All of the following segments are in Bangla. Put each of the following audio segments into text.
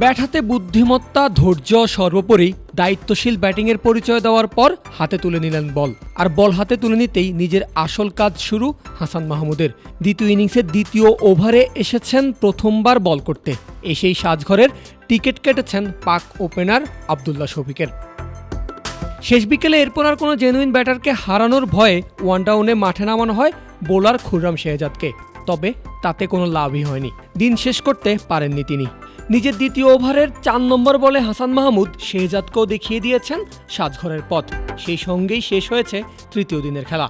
ব্যাট হাতে বুদ্ধিমত্তা, ধৈর্য সর্বোপরি দায়িত্বশীল ব্যাটিংয়ের পরিচয় দেওয়ার পর হাতে তুলে নিলেন বল। আর বল হাতে তুলে নিতেই নিজের আসল কাজ শুরু হাসান মাহমুদের। দ্বিতীয় ইনিংসের দ্বিতীয় ওভারে এসেছেন প্রথমবার বল করতে। এসেই সাজঘরের টিকিট কেটেছেন পাক ওপেনার আবদুল্লাহ শফিকের। শেষ বিকেলে এরপর আর কোনো জেনুইন ব্যাটারকে হারানোর ভয়ে ওয়ান ডাউনে মাঠে নামানো হয় বোলার খুররাম শেহজাদকে। তবে তাতে কোনো লাভই হয়নি। দিন শেষ করতে পারেননি তিনি। নিজের দ্বিতীয় ওভারের চার নম্বর বলে হাসান মাহমুদ শেহজাদকেও দেখিয়ে দিয়েছেন সাজঘরের পথ। সেই সঙ্গেই শেষ হয়েছে তৃতীয় দিনের খেলা।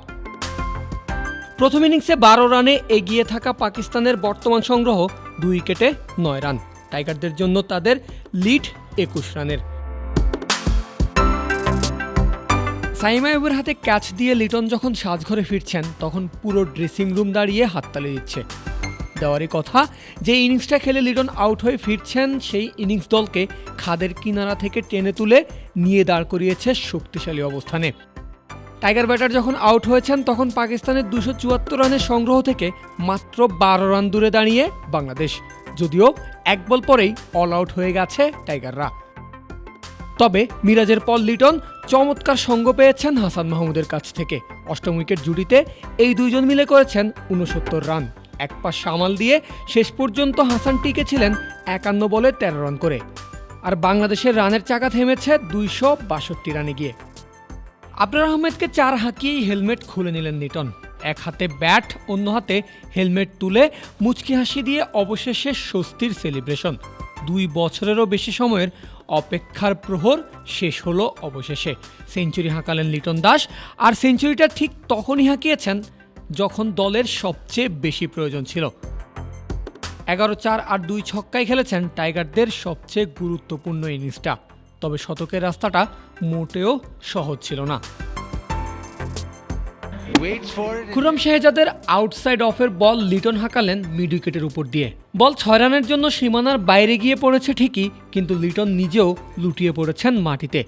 প্রথম ইনিংসে বারো রানে এগিয়ে থাকা পাকিস্তানের বর্তমান সংগ্রহ দুই উইকেটে নয় রান। টাইগারদের জন্য তাদের লিড একুশ রানের। সাইমা আইবের হাতে ক্যাচ দিয়ে লিটন যখন সাজঘরে ফিরছেন, তখন পুরো ড্রেসিং রুম দাঁড়িয়ে হাততালি দিচ্ছে। দেওয়ারই কথা। যে ইনিংসটা খেলে লিটন আউট হয়ে ফিরছেন, সেই ইনিংস দলকে খাদের কিনারা থেকে টেনে তুলে নিয়ে দাঁড় করিয়েছে শক্তিশালী অবস্থানে। টাইগার ব্যাটার যখন আউট হয়েছেন, তখন পাকিস্তানের দুশো চুয়াত্তর রানের সংগ্রহ থেকে মাত্র বারো রান দূরে দাঁড়িয়ে বাংলাদেশ। যদিও এক বল পরেই অল আউট হয়ে গেছে টাইগাররা তবে মিরাজের পল লিটন চমৎকার সঙ্গ পেয়েছেন হাসান মাহমুদের কাছ থেকে। অষ্টম উইকেট জুটিতে এই দুইজন মিলে করেছেন উনসত্তর রান। এক পাশ সামাল দিয়ে শেষ পর্যন্ত হাসান টিকে ছিলেন একান্ন বলে তেরো রান করে। আর বাংলাদেশের রানের চাকা থেমেছে দুইশো বাষট্টি রানে গিয়ে। আবরার আহমেদকে চার হাঁকিয়েই হেলমেট খুলে নিলেন লিটন এক হাতে ব্যাট, অন্য হাতে হেলমেট তুলে মুচকি হাসি দিয়ে অবশেষে স্বস্তির সেলিব্রেশন। দুই বছরেরও বেশি সময়ের অপেক্ষার প্রহর শেষ হলো অবশেষে। সেঞ্চুরি হাঁকালেন লিটন দাস, আর সেঞ্চুরিটা ঠিক তখনই হাঁকিয়েছেন যখন দলের সবচেয়ে বেশি প্রয়োজন ছিল। এগারো চার আর দুই ছক্কায় খেলেছেন টাইগারদের সবচেয়ে গুরুত্বপূর্ণ ইনিংসটা। তবে শতকের রাস্তাটা মোটেও সহজ ছিল না। খুরম শেহজাদের আউটসাইড অফের বল লিটন হাঁকালেন মিড উইকেটের উপর দিয়ে। বল ছয় রানের জন্য সীমানার বাইরে গিয়ে পড়েছে ঠিকই কিন্তু লিটন নিজেও লুটিয়ে পড়েছেন মাটিতে।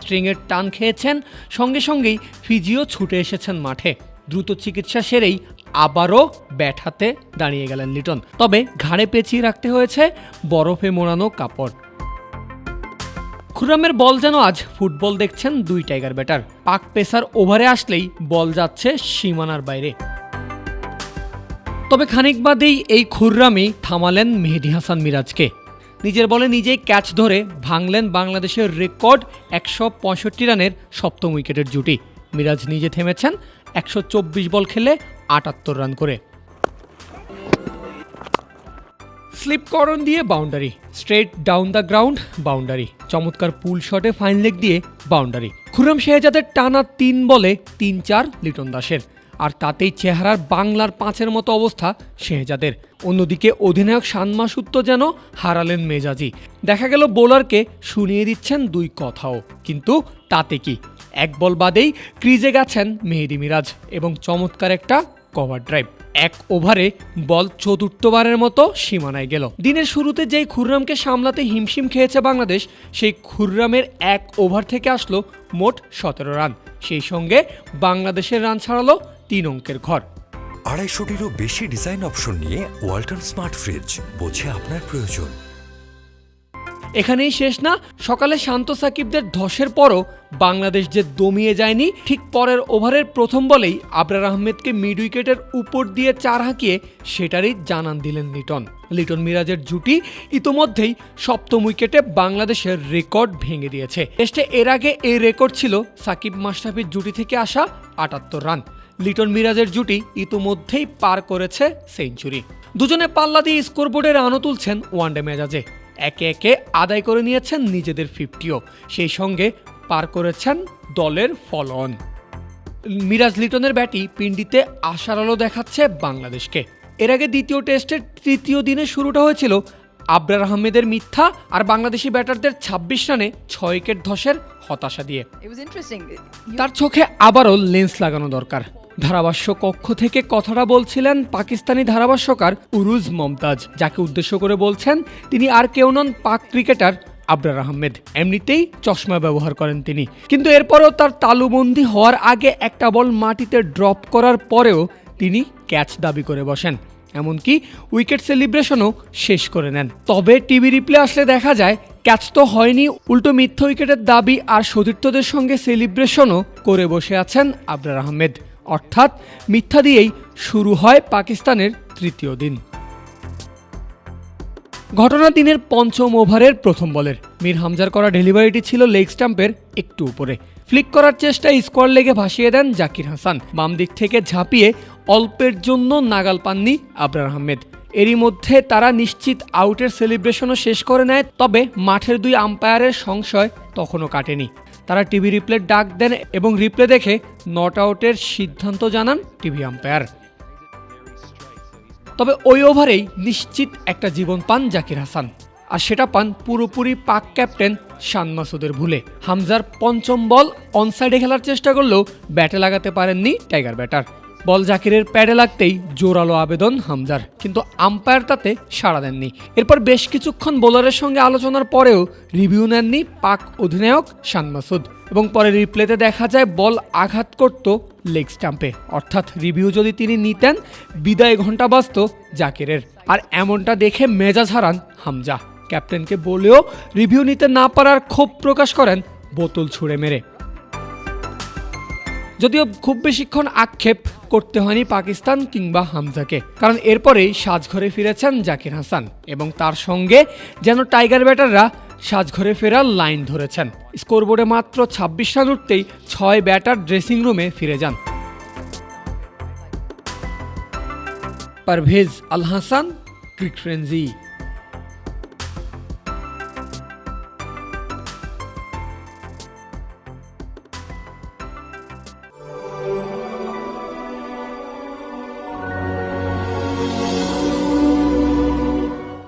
স্ট্রিংয়ের টান খেয়েছেন সঙ্গে সঙ্গেই ফিজিও ছুটে এসেছেন মাঠে। দ্রুত চিকিৎসা সেরেই আবারও ব্যাট হাতে দাঁড়িয়ে গেলেন লিটন। তবে ঘাড়ে পেঁচিয়ে রাখতে হয়েছে বরফে মোড়ানো কাপড়। খুররামের বল যেন আজ ফুটবল দেখছেন দুই টাইগার ব্যাটার। পাক পেসার ওভারে আসলেই বল যাচ্ছে সীমানার বাইরে। তবে খানিক বাদেই এই খুররামই থামালেন মেহেদি হাসান মিরাজকে। নিজের বলে নিজেই ক্যাচ ধরে ভাঙলেন বাংলাদেশের রেকর্ড একশো পঁয়ষট্টি রানের সপ্তম উইকেটের জুটি। মিরাজ নিজে থেমেছেন একশো চব্বিশ বল খেলে আটাত্তর রান করে। স্লিপ করন দিয়ে boundary, straight down the ground, boundary. চমৎকার পুল শটে ফাইন লেগ দিয়ে বাউন্ডারি। খুরম শেহজাদের টানা তিন বলে তিন চার লিটন দাসের। আর তাতেই চেহারার বাংলার পাঁচের মতো অবস্থা শেহজাদের। অন্যদিকে অধিনায়ক সানমা সূত্র যেন হারালেন মেজাজি। দেখা গেল বোলারকে শুনিয়ে দিচ্ছেন দুই কথাও। কিন্তু তাতে কি? এক বল বাদেই ক্রিজে গেছেন মেহেদি মিরাজ এবং চমৎকার একটা কভার ড্রাইভ। এক ওভারে বল চতুর্থবারের মতো সীমানায় গেল। দিনের শুরুতে যেই খুররামকে সামলাতে হিমশিম খেয়েছে বাংলাদেশ, সেই খুররামের এক ওভার থেকে আসলো মোট সতেরো রান। সেই সঙ্গে বাংলাদেশের রান ছাড়ালো তিন অঙ্কের ঘর। আড়াইশোটিরও বেশি ডিজাইন অপশন নিয়ে ওয়ালটন স্মার্ট ফ্রিজ, বোঝে আপনার প্রয়োজন। এখানেই শেষ না, সকালে শান্ত সাকিবদের ধসের পরও বাংলাদেশ যে দমিয়ে যায়নি, ঠিক পরের ওভারের প্রথম বলেই আবরার আহমেদকে মিড উইকেটের উপর দিয়ে চার হাঁকিয়ে সেটারই জানান দিলেন লিটন। লিটন মিরাজের জুটি ইতোমধ্যেই সপ্তম উইকেটে বাংলাদেশের রেকর্ড ভেঙে দিয়েছে। টেস্টে এর আগে এই রেকর্ড ছিল সাকিব মাশরাফির জুটি থেকে আসা আটাত্তর রান। লিটন মিরাজের জুটি ইতোমধ্যেই পার করেছে সেঞ্চুরি। দুজনে পাল্লা দিয়ে স্কোরবোর্ডে রানও তুলছেন ওয়ানডে মেজাজে। একে একে আদায় করে নিয়েছেন নিজেদের ফিফটিও। সেই সঙ্গে পার করেছেন দলের ফলন। মিরাজ লিটনের ব্যাটি পিন্ডিতে আশার আলো দেখাচ্ছে বাংলাদেশকে। এর আগে দ্বিতীয় টেস্টের তৃতীয় দিনে শুরুটা হয়েছিল আবরার আহমেদের মিথ্যা আর বাংলাদেশি ব্যাটারদের ছাব্বিশ রানে ছয় উইকেট ধসের হতাশা দিয়ে। তার চোখে আবারও লেন্স লাগানো দরকার। ধারাভাষ্য কক্ষ থেকে কথাটা বলছিলেন পাকিস্তানি ধারাভাষ্যকার উরুজ মমতাজ, যাকে উদ্দেশ্য করে বলছেন, তিনি আর কেউ নন পাক ক্রিকেটার আবরার আহমেদ। এমনিতেই চশমা ব্যবহার করেন তিনি। কিন্তু এরপরও তার তালুবন্দি হওয়ার আগে একটা বল মাটিতে ড্রপ করার পরেও তিনি ক্যাচ দাবি করে বসেন। এমনকি উইকেট সেলিব্রেশনও শেষ করে নেন। তবে টিভি রিপ্লে আসলে দেখা যায়, ক্যাচ তো হয়নি, উল্টো মিথ্য উইকেটের দাবি আর সতীর্থদের সঙ্গে সেলিব্রেশনও করে বসে আছেন আবরার আহমেদ। অর্থাৎ মিথ্যা দিয়েই শুরু হয় পাকিস্তানের তৃতীয় দিন। ঘটনা দিনের পঞ্চম ওভারের প্রথম বলের। মীর হামজার করা ডেলিভারিটি ছিল লেগ স্টাম্পের একটু উপরে। ফ্লিক করার চেষ্টায় স্কোয়ার লেগে ভাসিয়ে দেন জাকির হাসান। বাম দিক থেকে ঝাঁপিয়ে অল্পের জন্য নাগাল পাননি আবরার আহমেদ। এরই মধ্যে তারা নিশ্চিত আউটের সেলিব্রেশনও শেষ করে নেয়, তবে মাঠের দুই আম্পায়ারের সংশয় তখনও কাটেনি। তারা টিভি রিপ্লের ডাক দেন এবং রিপ্লে দেখে নট আউটের সিদ্ধান্ত জানান টিভি আম্পায়ার। তবে ওই ওভারেই নিশ্চিত একটা জীবন পান জাকির হাসান। আর সেটা পান পুরোপুরি পাক ক্যাপ্টেন শান মাসুদের ভুলে। হামজার পঞ্চম বল অনসাইডে খেলার চেষ্টা করলেও ব্যাটে লাগাতে পারেননি টাইগার ব্যাটার। বল জাকিরের প্যাডে লাগতেই জোরালো আবেদন হামজার। কিন্তু আম্পায়ার তাতে সাড়া দেননি। এরপর বেশ কিছুক্ষণ বোলারের সঙ্গে আলোচনার পরেও রিভিউ নেননি পাক অধিনায়ক শান মাসুদ। এবং পরে রিপ্লেতে দেখা যায় বল আঘাত করত লেগ স্টাম্পে। অর্থাৎ রিভিউ যদি তিনি নিতেন, বিদায় ঘণ্টা বাজত জাকিরের। আর এমনটা দেখে মেজাজ হারান হামজা। ক্যাপ্টেনকে বলেও রিভিউ নিতে না পারার ক্ষোভ প্রকাশ করেন বোতল ছুঁড়ে মেরে। যদিও খুব বেশিক্ষণ আক্ষেপ করতে হয়নি পাকিস্তান কিংবা হামজাকে। কারণ এরপরেই সাজঘরে ফিরেছেন জাকির হাসান এবং তার সঙ্গে যেন টাইগার ব্যাটাররা সাজঘরে ফেরার লাইন ধরেছেন। স্কোরবোর্ডে মাত্র ছাব্বিশ রান উঠতেই ছয় ব্যাটার ড্রেসিং রুমে ফিরে যান। পারভেজ আল হাসান, ক্রিক